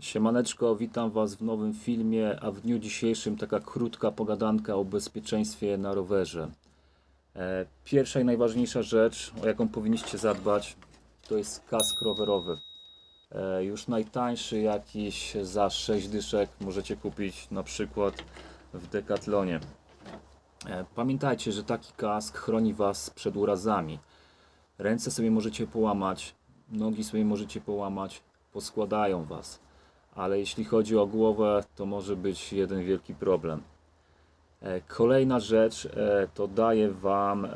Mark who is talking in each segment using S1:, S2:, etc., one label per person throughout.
S1: Siemaneczko, witam Was w nowym filmie, a w dniu dzisiejszym taka krótka pogadanka o bezpieczeństwie na rowerze. E, Pierwsza i najważniejsza rzecz, o jaką powinniście zadbać, to jest kask rowerowy. E, Już najtańszy jakiś za 6 dyszek możecie kupić na przykład w Decathlonie. E, Pamiętajcie, że taki kask chroni Was przed urazami. Ręce sobie możecie połamać, nogi sobie możecie połamać, poskładają Was. Ale jeśli chodzi o głowę, to może być jeden wielki problem. E, Kolejna rzecz e, to daje Wam e,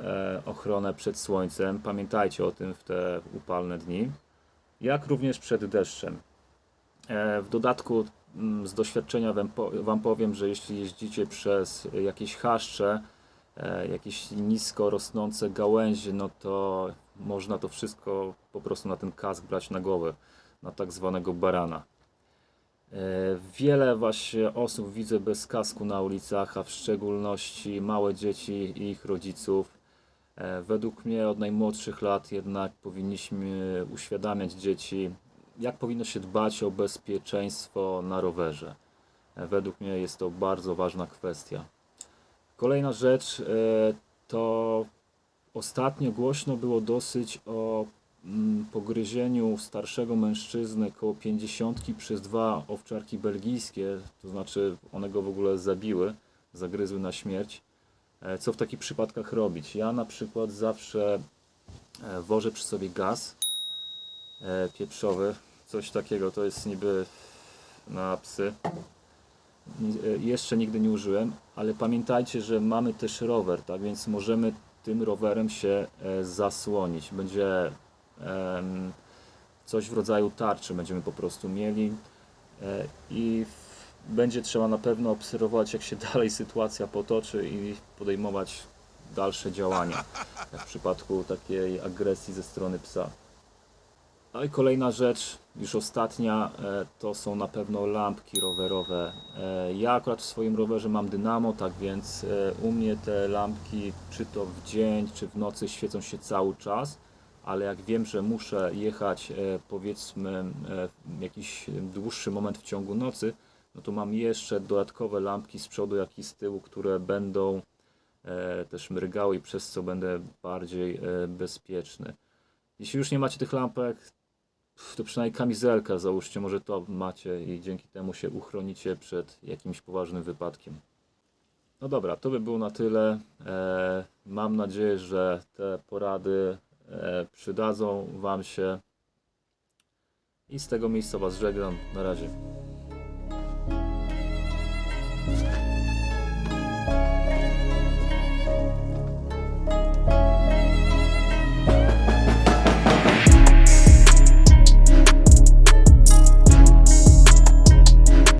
S1: ochronę przed słońcem. Pamiętajcie o tym w te upalne dni, jak również przed deszczem. W dodatku mm, z doświadczenia wam po- Wam powiem, że jeśli jeździcie przez jakieś chaszcze, jakieś nisko rosnące gałęzie, no to można to wszystko po prostu na ten kask brać na głowę, na tak zwanego barana. E, Wiele właśnie osób widzę bez kasku na ulicach, a w szczególności małe dzieci i ich rodziców. E, Według mnie od najmłodszych lat jednak powinniśmy uświadamiać dzieci, jak powinno się dbać o bezpieczeństwo na rowerze. E, Według mnie jest to bardzo ważna kwestia. Kolejna rzecz to ostatnio głośno było dosyć o pogryzieniu starszego mężczyzny koło 50 przez dwa owczarki belgijskie, to znaczy one go w ogóle zabiły, zagryzły na śmierć. E, Co w takich przypadkach robić? Ja na przykład zawsze e, wożę przy sobie gaz e, pieprzowy, coś takiego, to jest niby na psy. Jeszcze nigdy nie użyłem, ale pamiętajcie, że mamy też rower, tak więc możemy tym rowerem się zasłonić. Będzie coś w rodzaju tarczy będziemy po prostu mieli e, i będzie trzeba na pewno obserwować jak się dalej sytuacja potoczy i podejmować dalsze działania jak w przypadku takiej agresji ze strony psa. No i kolejna rzecz, już ostatnia, e, to są na pewno lampki rowerowe. E, Ja akurat w swoim rowerze mam dynamo, tak więc u mnie te lampki, czy to w dzień, czy w nocy świecą się cały czas, ale jak wiem, że muszę jechać e, powiedzmy e, jakiś dłuższy moment w ciągu nocy, no to mam jeszcze dodatkowe lampki z przodu, jak i z tyłu, które będą e, też mrygały i przez co będę bardziej bezpieczny. Jeśli już nie macie tych lampek, to przynajmniej kamizelkę załóżcie, może to macie i dzięki temu się uchronicie przed jakimś poważnym wypadkiem. No dobra, to by było na tyle. Mam nadzieję, że te porady przydadzą Wam się. I z tego miejsca Was żegnam. Na razie.